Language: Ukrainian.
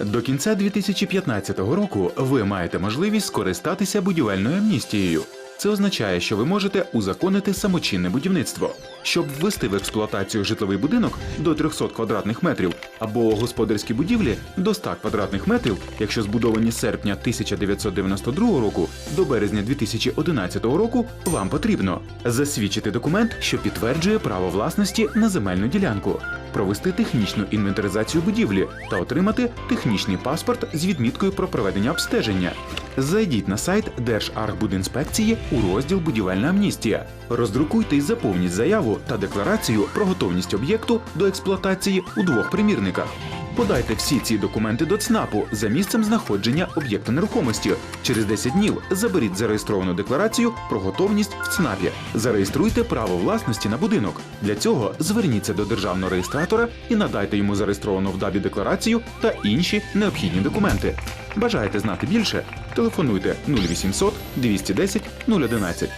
До кінця 2015 року ви маєте можливість скористатися будівельною амністією. Це означає, що ви можете узаконити самочинне будівництво. Щоб ввести в експлуатацію житловий будинок до 300 квадратних метрів або господарські будівлі до 100 квадратних метрів, якщо збудовані з серпня 1992 року до березня 2011 року, вам потрібно засвідчити документ, що підтверджує право власності на земельну ділянку, провести технічну інвентаризацію будівлі та отримати технічний паспорт з відміткою про проведення обстеження. Зайдіть на сайт Держархбудінспекції у розділ Будівельна амністія. Роздрукуйте і заповніть заяву та декларацію про готовність об'єкту до експлуатації у двох примірниках. Подайте всі ці документи до ЦНАПу за місцем знаходження об'єкту нерухомості. Через 10 днів заберіть зареєстровану декларацію про готовність в ЦНАПі. Зареєструйте право власності на будинок. Для цього зверніться до державного реєстратора і надайте йому зареєстровану в ДАБі декларацію та інші необхідні документи. Бажаєте знати більше? Телефонуйте 0800 210 011.